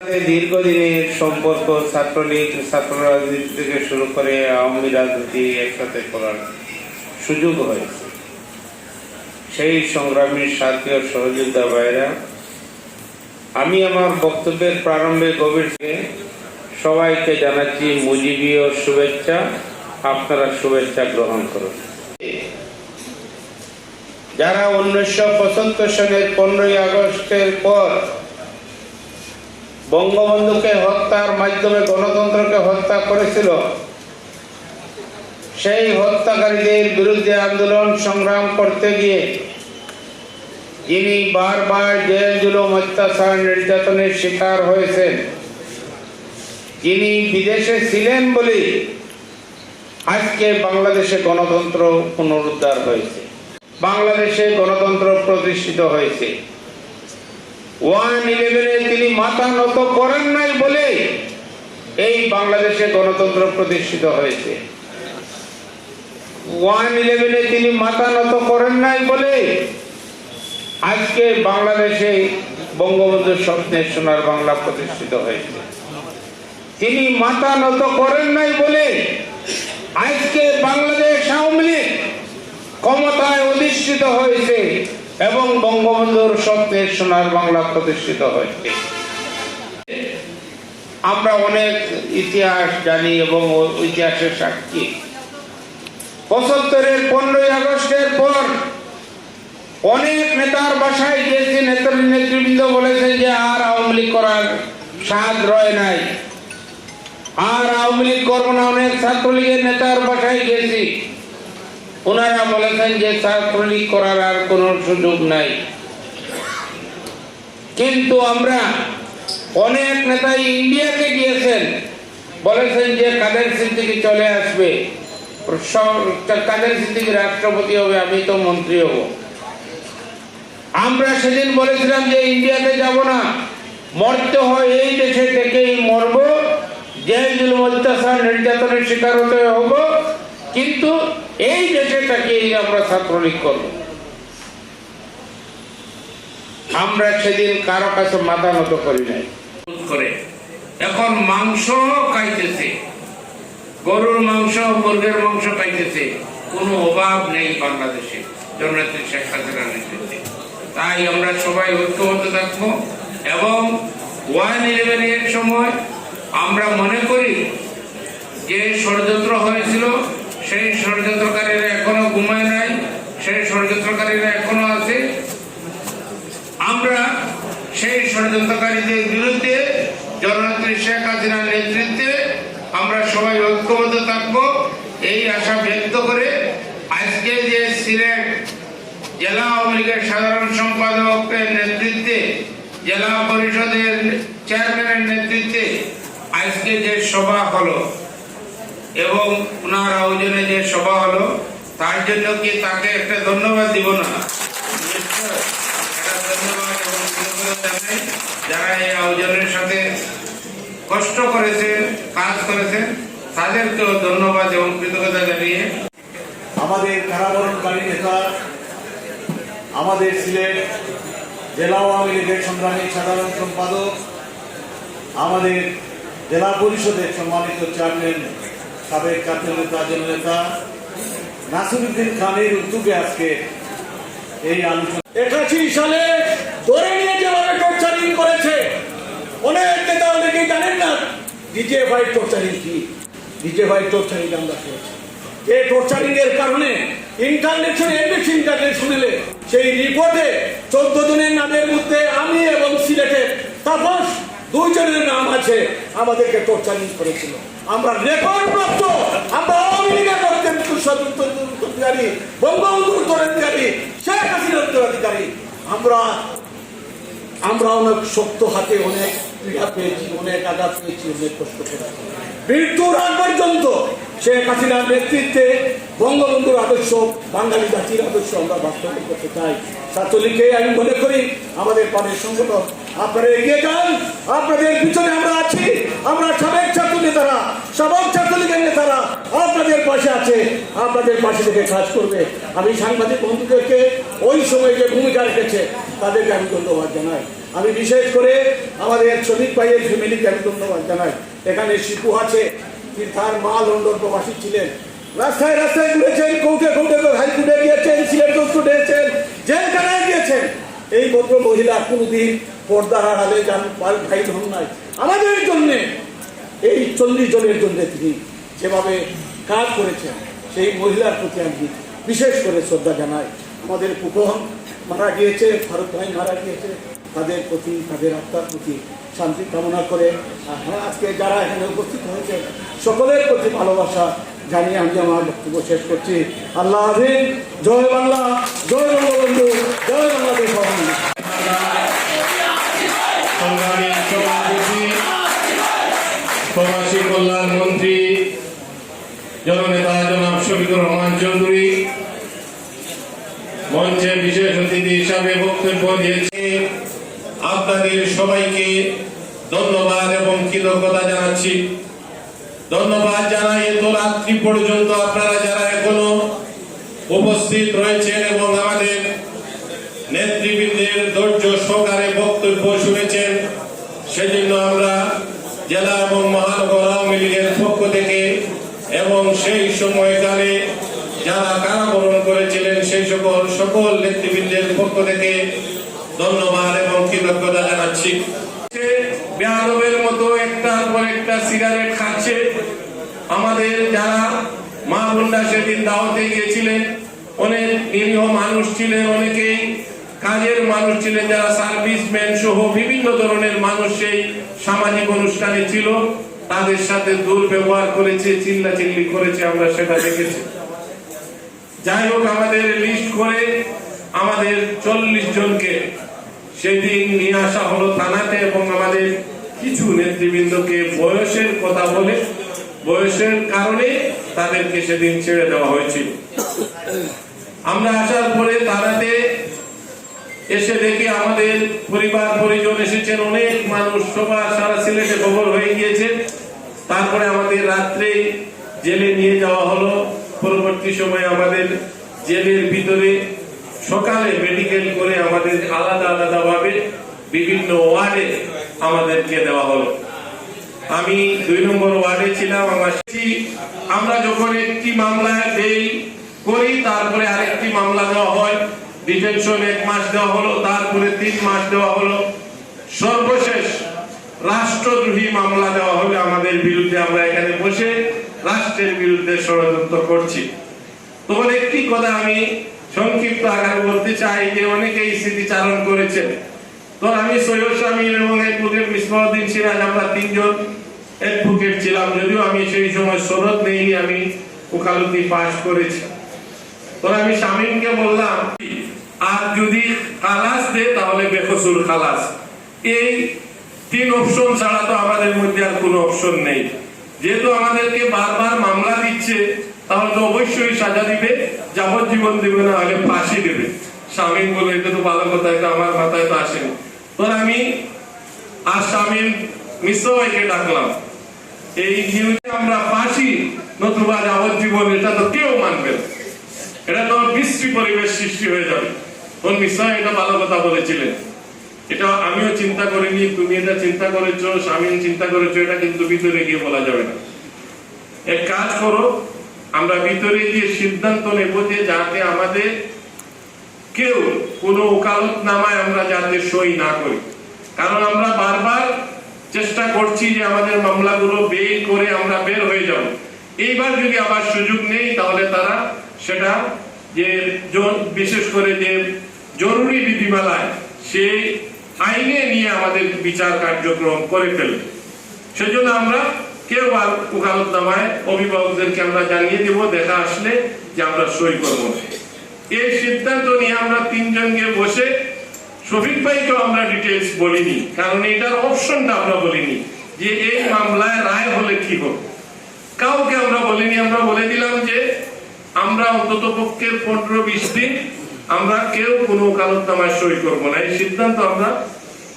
দীর্ঘদিনের সম্পর্ক ছাত্রলীগ ছাত্র রাজনীতি থেকে শুরু করে আওয়ামী রাজনীতি একসাথে করার সুযোগ হয়েছে। সেই সংগ্রামীর সাথী ও সহযোগিতা বাইরা আমি আমার বক্তব্যের প্রারম্ভে গভীর সবাইকে জানাচ্ছি মুজিবীয় শুভেচ্ছা। আপনারা শুভেচ্ছা গ্রহণ করুন। যারা উনিশশো পঁচাত্তর সালের পনেরোই আগস্টের পর বঙ্গবন্ধুকে হত্যার মাধ্যমে গণতন্ত্রকে হত্যা করেছিল। সেই হত্যাকারীদের বিরুদ্ধে আন্দোলন সংগ্রাম করতে গিয়ে যিনি বারবার জেল, জুলুম, অত্যাচার, নির্যাতনের শিকার হয়েছেন, যিনি বিদেশে ছিলেন বলে আজকে বাংলাদেশে গণতন্ত্র পুনরুদ্ধার হয়েছে। বাংলাদেশে গণতন্ত্র প্রতিষ্ঠিত হয়েছে। ওয়ান ইলেভেনে তিনি মাথা নত করেন নাই বলে এই বাংলাদেশে গণতন্ত্র প্রতিষ্ঠিত হয়েছে। ওয়ান ইলেভেনে তিনি মাথা নত করেন নাই বলে আজকে বাংলাদেশে বঙ্গবন্ধু স্বপ্নের সোনার বাংলা প্রতিষ্ঠিত হয়েছে। তিনি মাথা নত করেন নাই বলে আজকে বাংলাদেশ আওয়ামী লীগ ক্ষমতায় অধিষ্ঠিত হয়েছে। এবং বঙ্গবন্ধুর স্বপ্নের সোনার বাংলা প্রতিষ্ঠিত হয়েছে। আমরা অনেক ইতিহাস জানি এবং ইতিহাসের সাক্ষী। পঁচাত্তরের পনেরোই আগস্টের পর অনেক নেতার বাসায় গিয়েছে নেতা নেতৃবৃন্দ বলেছেন যে আর আওয়ামী লীগ করার স্বাদ রয় নাই। আর আওয়ামী লীগ করব না অনেক ছাত্রলীগের নেতার বাসায় গিয়েছি। ওনারা বলেছেন যে ছাত্রলীগ করার আর কোনো সুযোগ নাই। কিন্তু আমরা অনেক নেতাই ইন্ডিয়াতে গিয়েছেন, বলেছেন যে কাদের সিদ্দিকি চলে আসবে। কাদের সিদ্দিকি রাষ্ট্রপতি হবে, আমি তো মন্ত্রী হব। আমরা সেদিন বলেছিলাম যে ইন্ডিয়াতে যাব না। মরতে হয় এই দেশে থেকেই মরব। জেল জুলুম অত্যাচার, নির্যাতনের শিকার হতে হব। কিন্তু এই দেশে থেকেই আমরা ছাত্রলীগ করব। আমরা সেদিন কারও কাছে মাথা নত করি নাই। করে। এখন মাংস খাইতেছে। গরুর মাংস, মুরগের মাংস খাইতেছে। কোনো অভাব নেই বাংলাদেশে। জননেত্রী শেখ হাসিনার নেতৃত্বে। তাই আমরা সবাই ঐক্যবদ্ধ থাকব এবং ওয়ান ইলেভেনের সময় আমরা মনে করি যে ষড়যন্ত্র হয়েছিল সেই ষড়যন্ত্রকারীরা এখনও ঘুমায় নাই, সেই ষড়যন্ত্রকারীরা এখনও আছে। আমরা সেই ষড়যন্ত্রকারীদের বিরুদ্ধে জননেত্রী শেখ হাসিনার নেতৃত্বে আমরা সবাই ঐক্যবদ্ধ থাকব। এই আশা ব্যক্ত করে আজকে যে সিলেট জেলা আওয়ামী লীগের সাধারণ সম্পাদকের নেতৃত্বে, জেলা পরিষদের চেয়ারম্যানের নেতৃত্বে আজকে যে সভা হলো এবং ওনার আয়োজনে যে সভা হলো, তার জন্য কি তাকে একটা ধন্যবাদ দিব না? যারা এই আয়োজনের সাথে কষ্ট করেছেন, কাজ করেছেন, তাদেরকেও ধন্যবাদ এবং কৃতজ্ঞতা জানিয়ে আমাদের কারাবরণকারী নেতা, আমাদের সিলেট জেলা আওয়ামী লীগের সংগ্রামী সাধারণ সম্পাদক, আমাদের জেলা পরিষদের সম্মানিত চেয়ারম্যান সাবেক জাতীয় নেতা জননেতা নাসিরুদ্দিন খানের উদ্যোগে আজকে এই আলোচনা একাশি সালে ধরে নিয়ে যেভাবে টর্চারিং করেছে, অনেক নেতা অনেকেই জানেন না ডিজে ভাই টর্চারিং কি? ডিজে ভাই টর্চারিং আমরা করেছি। এই টর্চারিং এর কারণে ইন্টারন্যাশনাল এমবিসি ইন্টারন্যাশনালে সেই রিপোর্টে চোদ্দ জনের নামের মধ্যে আমি এবং সিলেটে তাপস দুইজনের নাম আছে, আমাদেরকে টর্চারিং করেছিল। আমরা রেকর্ড প্রাপ্ত আমরা আওয়ামী লীগের উত্তরাধিকারী বঙ্গবন্ধুর উত্তরাধিকারী শেখ হাসিনার উত্তরাধিকারী আমরা আমরা অনেক শক্ত হাতে অনেক পীড়া পেয়েছি, অনেক আঘাত পেয়েছি, অনেক কষ্ট করেছি মৃত্যুর আগ পর্যন্ত শেখ হাসিনার নেতৃত্বে বঙ্গবন্ধুর আদর্শ, বাঙালি জাতির আদর্শ আমরা বাস্তবায়ন করতে চাই। ছাত্রলীগকে আমি মনে করি আমাদের পানের সংগঠন আপনারা এগিয়ে যান, আপনাদের পিছনে আমরা আছি, আমরা সাবেক ছাত্র নেতারা সাবেক ছাত্রলীগের নেতারা, আপনাদের পাশে আছে, আপনাদের পাশে থেকে কাজ করবে। আমি সাংবাদিক বন্ধুদেরকে ওই সময় যে ভূমিকা রেখেছে, তাদেরকে আমি ধন্যবাদ জানাই। আমি বিশেষ করে আমাদের শ্রমিক ভাইয়ের ফ্যামিলিকে আমি ধন্যবাদ জানাই। এখানে শিপু আছে তার মা লন্ডন প্রবাসী ছিলেন। রাস্তায় রাস্তায় ঘুরেছেন, কৌটে কোর্টে হাইকোর্টে গিয়েছেন, সিলেট গিয়েছেন জেলখানায় গিয়েছেন। এই ভদ্র মহিলা কোনোদিন পর্দার আড়ালে যান ভাই হন নাই। আমাদের জন্য, এই চল্লিশ জনের জন্য তিনি যেভাবে কাজ করেছেন, সেই মহিলার প্রতি আমি বিশেষ করে শ্রদ্ধা জানাই। আমাদের পুকন মারা গিয়েছে, ভারত ভাই মারা গিয়েছে, তাদের প্রতি, তাদের আত্মার প্রতি শান্তি কামনা করে। আর হ্যাঁ আজকে যারা এখানে উপস্থিত হয়েছে, সকলের প্রতি ভালোবাসা জানিয়ে আমি আমার বক্তব্য শেষ করছি। আল্লাহ হাফিজ, জয় বাংলা, জয় বক্তব্য দিয়েছে। আপনাদের সবাইকে ধন্যবাদ এবং কৃতজ্ঞতা জানাচ্ছি। ধন্যবাদ জানাই এত রাত্রি পর্যন্ত আপনারা যারা এখনও উপস্থিত রয়েছেন এবং আমাদের নেতৃবৃন্দের ধৈর্য সহকারে বক্তব্য শুনেছেন, সেজন্য আমরা জেলা এবং মহানগর আওয়ামী লীগের পক্ষ থেকে এবং সেই সময়কালে যারা কারাবরণ করেছিলেন সেই সকল সকল নেতৃবৃন্দের পক্ষ থেকে ধন্যবাদ এবং কৃতজ্ঞতা জানাচ্ছি। বেয়াদবের মতো একটার পর একটা সিগারেট খাচ্ছে। আমাদের যারা মা বোনরা সেদিন দাওয়াতে গিয়েছিলেন, অনেক নিরীহ মানুষ ছিলেন, অনেকেই কাজের মানুষ ছিলেন, যারা সার্ভিসম্যান সহ বিভিন্ন ধরনের মানুষ সেই সামাজিক অনুষ্ঠানে ছিল, তাদের সাথে দুর্ব্যবহার করেছে চিল্লা চিল্লি করেছে, আমরা সেটা দেখেছি। যাই হোক, আমাদের লিস্ট করে আমাদের চল্লিশ জনকে সেদিন নিয়ে আসা হলো থানাতে এবং আমাদের কিছু নেতৃবৃন্দকে বয়সের কথা বলে, বয়সের কারণে তাদেরকে সেদিন ছেড়ে দেওয়া হয়েছিল আমরা আসার পরে থানাতে এসে দেখি আমাদের পরিবার, পরিজন এসেছেন, অনেক মানুষ সবার সারা সিলেটে খবর হয়ে গিয়েছে। তারপরে আমাদের রাত্রে জেলে নিয়ে যাওয়া হলো। পরবর্তী সময়ে আমাদের জেলের ভিতরে সকালে মেডিকেল করে আমাদের আলাদা আলাদা ভাবে বিভিন্ন ওয়ার্ডে আমাদেরকে দেওয়া হলো। আমি দুই নম্বর ওয়ার্ডে ছিলাম, আমার আমরা যখন একটি মামলা দেই, করি, তারপরে আরেকটি মামলা দেওয়া হয়। ডিটেনশন এক মাস দেওয়া হলো, তারপরে তিন মাস দেওয়া হলো। সর্বশেষ রাষ্ট্রদ্রোহী মামলা দেওয়া হলে আমাদের বিরুদ্ধে আমরা এখানে বসে রাষ্ট্রের বিরুদ্ধে ষড়যন্ত্র করছি। তখন একটি কথা আমি সংক্ষিপ্ত আকারে বলতে চাই যে অনেকেই স্মৃতিচারণ করেছেন। তো আমি সৈয়দ শামীম এবং অ্যাডভোকেট সিরাজ, আমরা তিনজন ছিলাম, যদিও আমি সেই সময় আমি ওকালতি করেছি। তো আমি বললাম, আর যদি খালাস দে, তাহলে বেকসুর খালাস। এই তিন অপশন ছাড়া তো আমাদের মধ্যে আর কোনো অপশন নেই। যেহেতু আমাদেরকে বারবার মামলা দিচ্ছে, তাহলে তো অবশ্যই সাজা দিবে, যাবজ্জীবন দেবে না হলে ফাঁসি দেবে। শামীম বলে, এটা তো ভালো কথা, এটা আমার মাথায় তো আসেনি। তো আমি আর শামীম মিশ্রভাইকে ডাকলাম। এই নিউজে আমরা ফাঁসি, নতুবা যাবজ্জীবন, এটা তো কেউ মানবে না। এটা তো বিশ্রী পরিবেশ সৃষ্টি হয়ে যাবে। মিশ্রা এটা ভালো কথা বলেছিলেন। এটা আমিও চিন্তা করিনি, তুমি এটা চিন্তা করেছ স্বামী চিন্তা করেছ, এটা কিন্তু ভিতরে গিয়ে বলা যাবে না। এক কাজ করো, আমরা ভিতরে গিয়ে সিদ্ধান্ত নেব যে যাতে আমাদের কেউ কোনো ওকালত নামায় আমরা যাতে সই না করি। কারণ আমরা বারবার চেষ্টা করছি যে আমাদের মামলাগুলো বের করে আমরা বের হয়ে যাব। এইবার যদি আবার সুযোগ নেই, তাহলে তারা সেটা যে বিশেষ করে যে জরুরি বিধিমালায় সেই আইনে নিয়ে আমাদের বিচার কার্যক্রম করে ফেলবে সেজন্য আমরা কেউ আর ওকালত নামায় অভিভাবকদেরকে আমরা জানিয়ে দেব, দেখা আসলে যে আমরা সই করব। এই সিদ্ধান্ত নিয়ে আমরা তিনজনকে বসে শফিক ভাইকেও আমরা ডিটেলস বলিনি, কারণ এটার অপশনটা আমরা বলিনি, যে এই মামলায় রায় হলে কি হবে। কাউকে আমরা বলিনি, আমরা বলে দিলাম যে আমরা অন্তত পক্ষে পনেরো বিশ দিন আমরা কেউ কোনো কালতনামায় সই করব না। এই সিদ্ধান্ত আমরা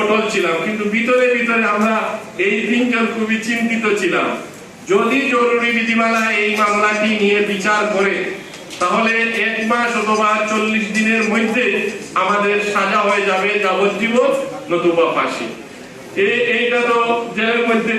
অটল ছিলাম। কিন্তু ভিতরে ভিতরে আমরা এই তিনজন খুবই চিন্তিত ছিলাম। যদি জরুরি বিধিমালা এই মামলাটি নিয়ে বিচার করে, তাহলে এক মাস অথবা চল্লিশ দিনের মধ্যে আমাদের সাজা হয়ে যাবে যাবজ্জীবন নতুবা ফাঁসি। এইটা তো জেলের মধ্যে